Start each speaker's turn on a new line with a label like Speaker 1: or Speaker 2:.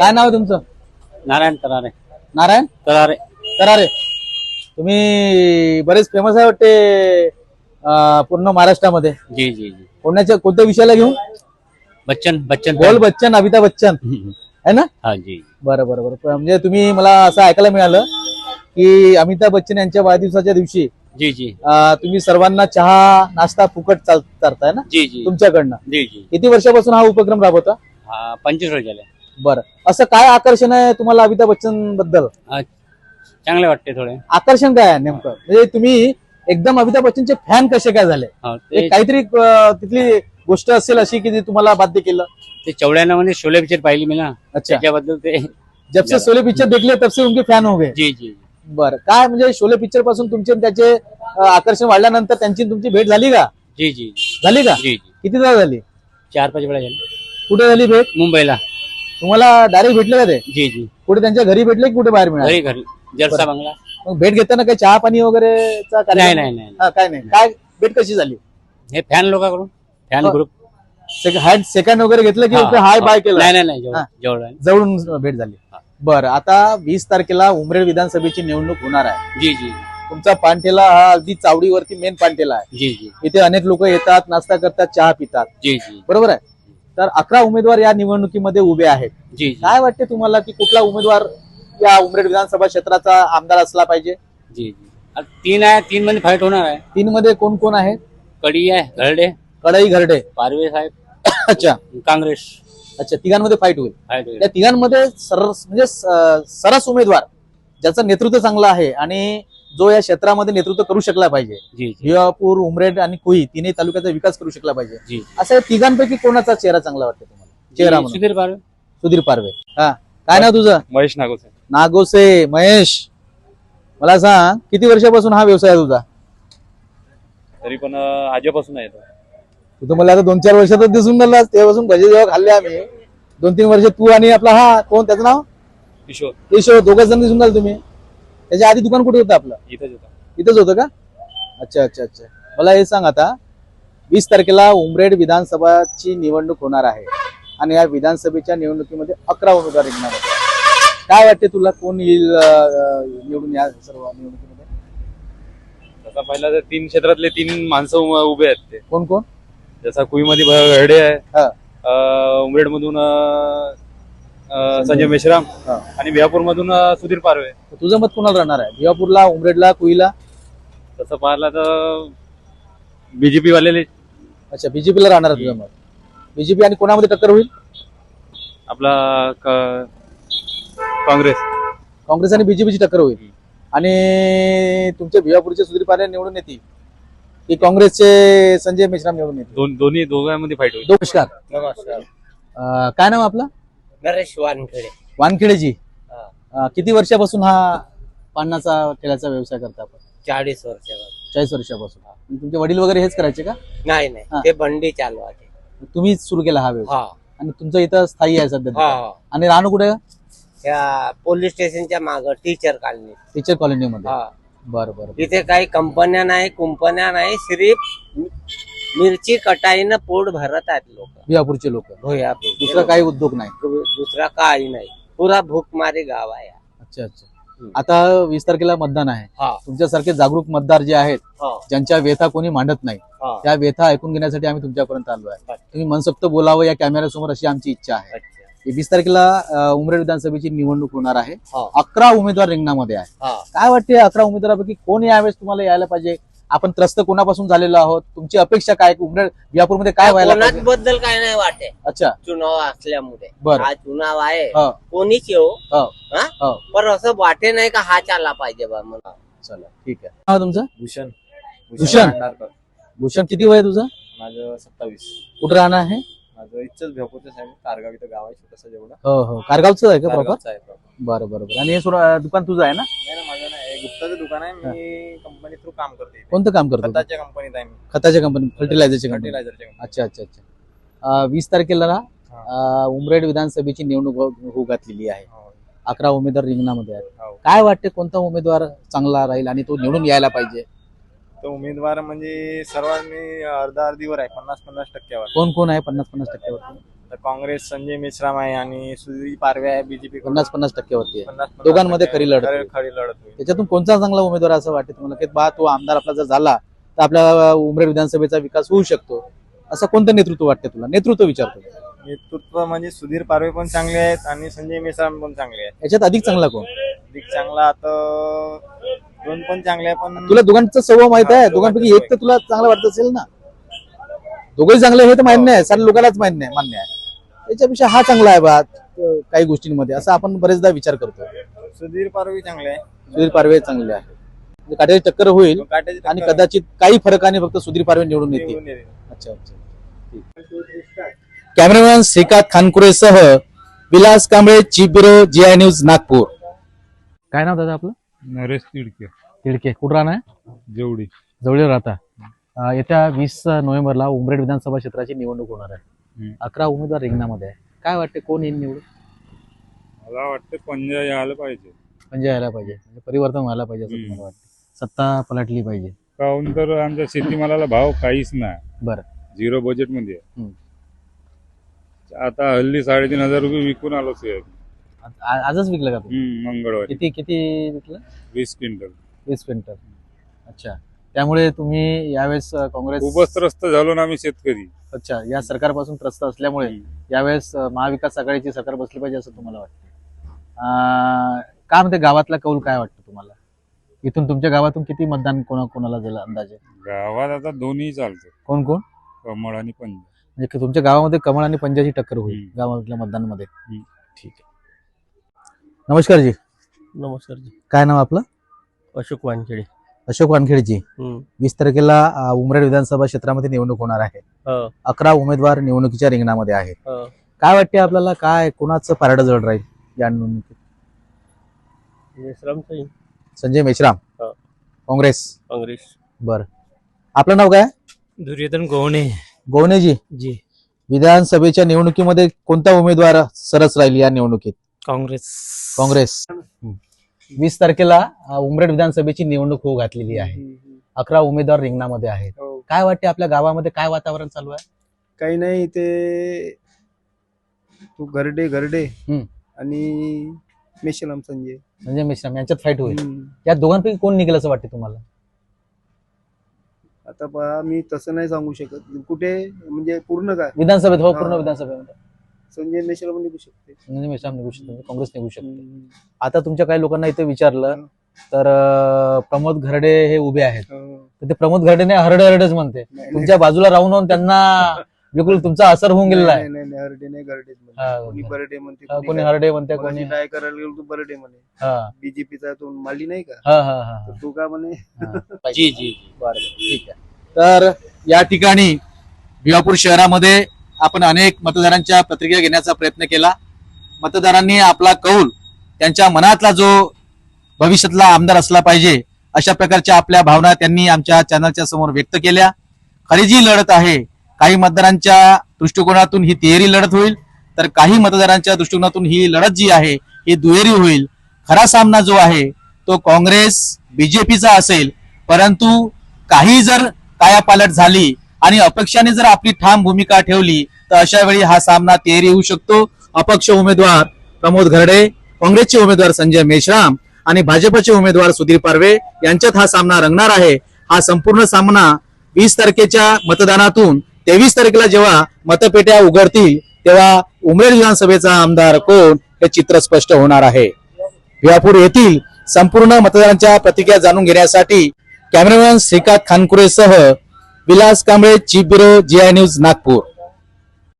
Speaker 1: काय नाव आहे तुमचं?
Speaker 2: नारायण करारे
Speaker 1: नारायण?
Speaker 2: करारे
Speaker 1: करारे तुम्ही बरेच फेमस आहे वाटते अं, पूर्ण महाराष्ट्रामध्ये.
Speaker 2: जी जी जी.
Speaker 1: कोणाच्या कोणत्या विषयाला घेऊन
Speaker 2: बच्चन बच्चन
Speaker 1: बोल बच्चन अमिताभ बच्चन. आहे ना?
Speaker 2: हा जी.
Speaker 1: बरं बरं बरं. पण म्हणजे तुम्ही मला असं ऐकायला मिळालं की अमिताभ बच्चन यांच्या वाढदिवसाच्या दिवशी
Speaker 2: जी जी.
Speaker 1: अं, तुम्ही सर्वांना चहा नाश्ता फुकट चाल चालताय ना?
Speaker 2: जी जी.
Speaker 1: तुमच्याकडनं.
Speaker 2: जी जी.
Speaker 1: किती वर्षापासून हा उपक्रम राबवता?
Speaker 2: हा पंचवीस वर्ष झाले.
Speaker 1: बरं. असं काय आकर्षण आहे तुम्हाला अमिताभ
Speaker 2: बच्चनबद्दल? चांगले वाटते थोडे.
Speaker 1: आकर्षण काय आहे नेमकं? म्हणजे तुम्ही एकदम अमिताभ बच्चनचे फॅन कसे काय झाले?
Speaker 2: हा, ते
Speaker 1: एक काहीतरी अं, तिथली गोष्ट असेल अशी की जी तुम्हाला बाध्य केलं?
Speaker 2: ते चवड्यानं म्हणजे शोले पिक्चर पाहिली मी ना.
Speaker 1: अच्छा.
Speaker 2: त्याच्याबद्दल ते
Speaker 1: जब से शोले पिक्चर देखले तब से उनके फॅन हो गए.
Speaker 2: जी जी
Speaker 1: बरं. काय म्हणजे शोले पिक्चरपासून तुमचे आणि त्याचे अं, आकर्षण वाढल्यानंतर त्यांची आणि तुमची भेट झाली का?
Speaker 2: जी जी.
Speaker 1: झाली का?
Speaker 2: जी जी.
Speaker 1: किती झाली?
Speaker 2: चार पाच वेळा झाले.
Speaker 1: कुठे झाली भेट?
Speaker 2: मुंबईला.
Speaker 1: तुम्हाला डायरेक्ट भेटले का ते?
Speaker 2: जी जी.
Speaker 1: कुठे त्यांच्या घरी भेटले की कुठे बाहेर मिळाले?
Speaker 2: घरी घरी. जलसा बंगला.
Speaker 1: मग भेट घेताना काही चहा पाणी कार्यक्रम?
Speaker 2: नाही नाही नाही
Speaker 1: हा, काय नाही. काय भेट कशी झाली?
Speaker 2: हे फॅन लोकांकडून. फॅन. ग्रुप
Speaker 1: हँड सेकंड वगैरे घेतलं की हाय बाय केलं?
Speaker 2: नाही नाही नाही जेवढं
Speaker 1: हा.
Speaker 2: जेवढं
Speaker 1: जवळून भेट झाली.
Speaker 2: हा.
Speaker 1: बरं आता वीस तारखेला उमरेड विधानसभेची निवडणूक होणार आहे.
Speaker 2: जी जी.
Speaker 1: तुमचा पानठेला हा अगदी चावडीवरती मेन पानठेला आहे.
Speaker 2: जी जी.
Speaker 1: इथे अनेक लोक येतात नाश्ता करतात चहा पितात.
Speaker 2: जी जी.
Speaker 1: बरोबर आहे? तर अकरा उमेदवार या निवडणुकीमध्ये उभे आहेत.
Speaker 2: जी
Speaker 1: काय वाटते तुम्हाला की कुठला उमेदवार या उमरेड विधानसभा क्षेत्राचा आमदार असला पाहिजे?
Speaker 2: जी जी. आता तीन आहे तीन मध्ये फाईट होणार आहे.
Speaker 1: तीन मध्ये कोण कोण आहेत
Speaker 2: कडी आहे घरडे.
Speaker 1: कडाई घरडे.
Speaker 2: पारवे साहेब.
Speaker 1: अच्छा.
Speaker 2: काँग्रेस.
Speaker 1: अच्छा तिघांमध्ये फाईट होईल.
Speaker 2: फाईट होईल.
Speaker 1: या तिघांमध्ये सरस म्हणजे स- सरस उमेदवार ज्याचं नेतृत्व चांगलं आहे आणि जो या क्षेत्रामध्ये नेतृत्व करू शकला पाहिजे. भिवापूर उमरेड आणि कुई तिन्ही तालुक्याचा विकास करू शकला पाहिजे.
Speaker 2: जी.
Speaker 1: असं तिघांपैकी कोणाचा चेहरा चांगला वाटतो तुम्हाला? चेहरा
Speaker 2: सुधीर पारवे.
Speaker 1: सुधीर पारवे. हा. काय नाव तुझं?
Speaker 3: महेश नागोसे.
Speaker 1: नागोसे. महेश मला सांग किती वर्षापासून हा व्यवसाय आहे तुझा?
Speaker 3: तरी पण आजपासून आहे तो.
Speaker 1: तू तर मला आता दोन चार वर्षातच दिसून राहिला तेव्हापासून भजे जेव्हा खाल्ले आम्ही दोन तीन वर्ष तू आणि आपला हा कोण त्याचं नाव?
Speaker 3: किशोर.
Speaker 1: केशव दोघं जण दिसून राहिले तुम्ही. त्याच्या आधी दुकान कुठे होतं आपलं?
Speaker 3: इथंच होता.
Speaker 1: इथंच होतं का? अच्छा अच्छा अच्छा. मला हे सांग आता. वीस तारखेला उमरेड विधानसभाची निवडणूक होणार आहे. आणि या विधानसभेच्या निवडणुकीमध्ये अकरा उमेदवार रिंगणार आहेत. काय वाटते तुला? कोण येईल अं, निवडून या सर्व निवडणुकीमध्ये?
Speaker 3: तसा पाहिला तर तीन क्षेत्रातले तीन माणसं उम- उभे आहेत ते.
Speaker 1: कोण कोण?
Speaker 3: जसा कुईमध्ये घरडे आहे.
Speaker 1: हा.
Speaker 3: उमरेड मधून संजय मेश्राम. आणि बिहापूर मधून सुधीर पारवे.
Speaker 1: तुझं मत कोणाला राहणार आहे? भिवापूरला उमरेडला कुईला?
Speaker 3: तसं पाहिलं तर बीजेपी वालेले.
Speaker 1: अच्छा बीजेपीला राहणार आहे तुझं मत. बीजेपी आणि कोणामध्ये टक्कर होईल?
Speaker 3: आपला काँग्रेस.
Speaker 1: काँग्रेस आणि बीजेपीची टक्कर होईल. आणि तुमचे भिवापूरचे सुधीर पारे निवडून येतील. की काँग्रेसचे संजय मेश्राम निवडून येतील.
Speaker 3: दोन दोन्ही दोघांमध्ये फाईट होईल.
Speaker 1: नमस्कार. काय नाव आपलं?
Speaker 4: नरेश वानखेडे.
Speaker 1: वानखेडेजी?
Speaker 4: हा.
Speaker 1: अं, किती वर्षापासून हा पानाचा ठेल्याचा व्यवसाय करता आपण?
Speaker 4: चाळीस वर्षाचा
Speaker 1: चाळीस वर्षापासून. आणि तुमचे वडील वगैरे हेच करायचे का?
Speaker 4: नाही
Speaker 1: हा.
Speaker 4: नाही ते बंडी चालवाचे
Speaker 1: तुम्हीच सुरू केला हा व्यवसाय?
Speaker 4: हा.
Speaker 1: आणि तुमचं इथं स्थायी आहे सध्या
Speaker 4: हा.
Speaker 1: आणि राहणं कुठे?
Speaker 4: त्या पोलीस स्टेशनच्या माग टीचर कॉलनी.
Speaker 1: टीचर कॉलनीमध्ये.
Speaker 4: हा.
Speaker 1: बरं बरं
Speaker 4: तिथे काही कंपन्या नाही कुंपन्या नाही सिर्फ मिरची कटाईनं पोट भरत आहेत लोक.
Speaker 1: भिवापूरचे लोक.
Speaker 4: भुयापूर
Speaker 1: दुसरा काही उद्योग नाही.
Speaker 4: दुसरा काही नाही. पुरा भूकमारी गाव आहे.
Speaker 1: अच्छा अच्छा. आता वीस तारखेला मतदान आहे.
Speaker 4: हा.
Speaker 1: तुमच्यासारखे जागरूक मतदार जे आहेत
Speaker 4: हा.
Speaker 1: ज्यांच्या व्यथा कोणी मांडत नाही
Speaker 4: हा.
Speaker 1: त्या व्यथा ऐकून घेण्यासाठी आम्ही तुमच्यापर्यंत आलो आहे. तुम्ही मनसोक्त बोलावं या कॅमेऱ्यासमोर अशी आमची इच्छा आहे. वीस तारखेला उमरेड विधानसभेची निवडणूक होणार आहे. अकरा उमेदवार रिंगणामध्ये आहे.
Speaker 4: हा.
Speaker 1: काय वाटते अकरा उमेदवारापैकी कोण यावेळेस तुम्हाला यायला पाहिजे? आपण त्रस्त कोणापासून झालेलो आहोत? तुमची अपेक्षा काय? उमरेड बिहापूरमध्ये काय व्हायला
Speaker 4: बद्दल काय नाही वाटे
Speaker 1: अच्छा.
Speaker 4: चुनाव असल्यामुळे.
Speaker 1: बरं.
Speaker 4: हा चुनाव आहे. कोणीच येऊ. पण असं वाटे नाही का हा चालला पाहिजे बा मला
Speaker 1: चला ठीक आहे. नाव तुमचं?
Speaker 3: भूषण.
Speaker 1: भूषण? भूषण किती वय आहे तुझं?
Speaker 3: माझं सत्तावीस.
Speaker 1: कुठं राहणं आहे?
Speaker 3: माझं इच्छाच भेपूरच्या साहेब कारगाव इथं गाव आहे छोटस जेवढं.
Speaker 1: हो हो. कारगावचं आहे का प्रॉपर?
Speaker 3: कारगावचं आहे proper.
Speaker 1: बरं बरं बरं. आणि हे सोडा- दुकान तुझं आहे ना?
Speaker 3: नाही ना माझं नाही. गुप्ताचं दुकान आहे. मी कंपनी थ्रू काम करते इथे.
Speaker 1: कोणतं काम करतो
Speaker 3: खताच्या कंपनीत आहे मी.
Speaker 1: खताच्या कंपनी फर्टिलायझरची कंपनी
Speaker 3: फर्टिलायझरच्या.
Speaker 1: अच्छा अच्छा अच्छा. अं, वीस तारखेला ना अं, उमरेड विधानसभेची निवडणूक हो- होऊ घातलेली आहे.
Speaker 3: हो.
Speaker 1: अकरा उमेदवार रिंगणामध्ये आहेत.
Speaker 3: हो.
Speaker 1: काय वाटते कोणता उमेदवार चांगला राहील आणि तो निवडून यायला पाहिजे?
Speaker 3: तो उमेदवार म्हणजे सर्वांनी अर्धा अर्धीवर आहे पन्नास पन्नास टक्क्यावर.
Speaker 1: कोण कोण आहे पन्नास पन्नास टक्क्यावर?
Speaker 5: तर काँग्रेस संजय मेश्राम आहे आणि सुधीर पारवे आहे बीजेपी
Speaker 1: पन्नास पन्नास टक्क्यावरती आहे. दोघांमध्ये खरी लढत होईल.
Speaker 5: खरी लढत होईल.
Speaker 1: त्याच्यातून कोणता चांगला उमेदवार असं वाटते तुम्हाला? की बा तो आमदार आपला जर झाला तर आपल्या उमरेड विधानसभेचा विकास होऊ शकतो. असं कोणतं नेतृत्व वाटते तुला? नेतृत्व विचारतो.
Speaker 5: नेतृत्व म्हणजे सुधीर पारवे पण चांगले आहेत आणि संजय मेश्राम पण चांगले आहेत.
Speaker 1: याच्यात अधिक चांगला कोण?
Speaker 5: अधिक चांगला आता दोन पण चांगले आहे पण
Speaker 1: तुला दोघांचा स्वभाव माहीत आहे? दोघांपैकी एक तर तुला चांगला वाटत असेल ना? दोघंही चांगले हे तर मान्य आहे. सारे लोकांनाच मान्य आहे मान्य आहे. त्याच्यापेक्षा हा चांगला आहे बा अं, काही गोष्टींमध्ये. असं आपण बरेचदा विचार करतो.
Speaker 5: सुधीर पारवे चांगले आहे.
Speaker 1: सुधीर पारवे चांगले आहे. म्हणजे काट्याची टक्कर होईल
Speaker 5: काट्याची
Speaker 1: आणि कदाचित काही फरकाने फक्त सुधीर पारवे निवडून येतील. अच्छा अच्छा. Cameraman Shrikant खानकुरेसह Vilas Kamble chief bureau G I news Nagpur. काय नाव दादा आपलं?
Speaker 6: नरेश तिडके.
Speaker 1: तिडके. कुठं राहणार?
Speaker 6: जेवढी.
Speaker 1: जवळ राहता. अं, येत्या वीस नोव्हेंबरला उमरेड विधानसभा क्षेत्राची निवडणूक होणार आहे.
Speaker 6: हम्म.
Speaker 1: अकरा उमेदवार रिंगणामध्ये आहे. काय वाटते कोण येईल निवडून?
Speaker 6: मला वाटतं पंजा यायला पाहिजे.
Speaker 1: म्हणजे यायला पाहिजे. म्हणजे परिवर्तन व्हायला पाहिजे असं
Speaker 6: हम्म.
Speaker 1: तुम्हाला वाटतं सत्ता पलटली पाहिजे.
Speaker 6: काहून तर आमच्या शेतीमालाला भाव काहीच नाही.
Speaker 1: बरं.
Speaker 6: झिरो बजेटमध्ये.
Speaker 1: हम्म.
Speaker 6: आता हल्ली साडेतीन हजार रुपये विकून आलो सोयाबीन
Speaker 1: आ- आजच विकलं का तू?
Speaker 6: हम्म, मंगळवारी.
Speaker 1: किती किती विकलं?
Speaker 6: वीस क्विंटल.
Speaker 1: वीस क्विंटल. अच्छा. त्यामुळे तुम्ही यावेळेस अं, काँग्रेस
Speaker 6: खूपच त्रस्त झालो ना आम्ही शेतकरी.
Speaker 1: अच्छा. या सरकारपासून त्रस्त असल्यामुळे. यावेळेस अं, महाविकास आघाडीची सरकार बसली पाहिजे असं तुम्हाला वाटतं? अं, काय म्हणते गावातला कौल काय वाटतं तुम्हाला? इथून तुमच्या गावातून किती मतदान कोणा कोणाला दिलं अंदाजे?
Speaker 6: गावात आता दोन्ही चालतं.
Speaker 1: कोण कोण?
Speaker 6: कमळ आणि पंजा
Speaker 1: म्हणजे की तुमच्या गावामध्ये कमळ आणि पंजाची टक्कर होईल
Speaker 6: हम्म.
Speaker 1: गावातल्या मतदानमध्ये.
Speaker 6: हम्म.
Speaker 1: ठीक आहे. नमस्कार जी.
Speaker 7: नमस्कार जी.
Speaker 1: काय नाव आपलं?
Speaker 7: अशोक वानखेडे.
Speaker 1: अशोक वानखेडजी. वीस तारखेला उमरेड विधानसभा क्षेत्रामध्ये निवडणूक होणार आहे. अकरा उमेदवार निवडणुकीच्या रिंगणामध्ये आहेत. काय वाटते आपल्याला काय कोणाचं पारडं जड राहील या निवडणुकीत. संजय मेश्राम.
Speaker 7: हो.
Speaker 1: काँग्रेस.
Speaker 7: काँग्रेस.
Speaker 1: बर. आपलं नाव काय?
Speaker 7: दुर्योधन गोवणे
Speaker 1: गोवणेजी
Speaker 7: जी.
Speaker 1: विधानसभेच्या निवडणुकीमध्ये कोणता उमेदवार सरस राहील या निवडणुकीत?
Speaker 7: काँग्रेस.
Speaker 1: काँग्रेस. वीस तारखेला उमरेड विधानसभेची निवडणूक होऊ घातलेली आहे. अकरा उमेदवार रिंगणामध्ये आहेत.
Speaker 5: हो.
Speaker 1: काय वाटते आपल्या गावामध्ये काय वातावरण चालू आहे?
Speaker 5: काही नाही ते तू घरडे घरडे
Speaker 1: हम्म.
Speaker 5: आणि मेशलम संजय.
Speaker 1: संजय मेश्राम यांच्यात फाईट होईल.
Speaker 5: हम्म.
Speaker 1: या दोघांपैकी कोण निघेल असं वाटते तुम्हाला?
Speaker 5: आता पहा मी तसं नाही सांगू शकत. कुठे म्हणजे पूर्ण काय?
Speaker 1: विधानसभेत हो पूर्ण
Speaker 5: हा.
Speaker 1: विधानसभेमध्ये.
Speaker 5: संजय मेशलम निघू शकते.
Speaker 1: संजय मेश्राम निघू शकतो काँग्रेस निघू शकते. आता तुमच्या काही लोकांना इथे विचारलं तर प्रमोद घरडे हे उभे आहेत.
Speaker 5: हो.
Speaker 1: तर ते प्रमोद घरडेने हरडे हरडेच म्हणते तुमच्या बाजूला राहून राहून त्यांना बिलकुल तुमचा असर होऊन गेलेला आहे.
Speaker 5: नाही, नाही, नाही, हरडे नाही घरडेच म्हणते. कोणी बर्डे म्हणते
Speaker 1: कोणी हरडे म्हणते कोणी
Speaker 5: काय करायला गेलो तू बर्डे म्हणे.
Speaker 1: हा.
Speaker 5: बीजेपीचा तो माली नाही का?
Speaker 1: हा हा हा
Speaker 5: तर तू का म्हणे.
Speaker 2: जी जी
Speaker 1: बरं ठीक आहे. तर या ठिकाणी भिवापूर शहरामध्ये आपण अनेक मतदारांच्या प्रतिक्रिया घेण्याचा प्रयत्न केला. मतदारांनी आपला कौल त्यांच्या मनातला जो भविष्यातला आमदार असला पाहिजे अशा प्रकारच्या आपल्या भावना त्यांनी आमच्या चॅनलच्या समोर व्यक्त केल्या. खरी जी लढत आहे काही मतदारांच्या दृष्टिकोनातून ही तिहेरी लढत होईल तर काही मतदारांच्या दृष्टिकोनातून ही लढत जी आहे ही दुहेरी होईल. खरा सामना जो आहे तो काँग्रेस बीजेपीचा असेल परंतु काही जर कायापालट झाली आणि अपक्षाने जर आपली ठाम भूमिका ठेवली तर अशा वेळी हा सामना तेरी होऊ शकतो. अपक्ष उमेदवार प्रमोद घरडे काँग्रेसचे उमेदवार संजय मेश्राम आणि भाजपचे उमेदवार सुधीर पारवे यांच्यात हा सामना रंगणार आहे. हा संपूर्ण सामना वीस तारखेच्या मतदानातून तेवीस तारखेला जेव्हा मतपेट्या उघडतील तेव्हा उमरेड विधानसभेचा आमदार कोण हे चित्र स्पष्ट होणार आहे. विवापूर येथील संपूर्ण मतदारांच्या प्रतिक्रिया जाणून घेण्यासाठी cameraman Shrikant खानकुरेसह Vilas Kamble chief bureau G I news Nagpur.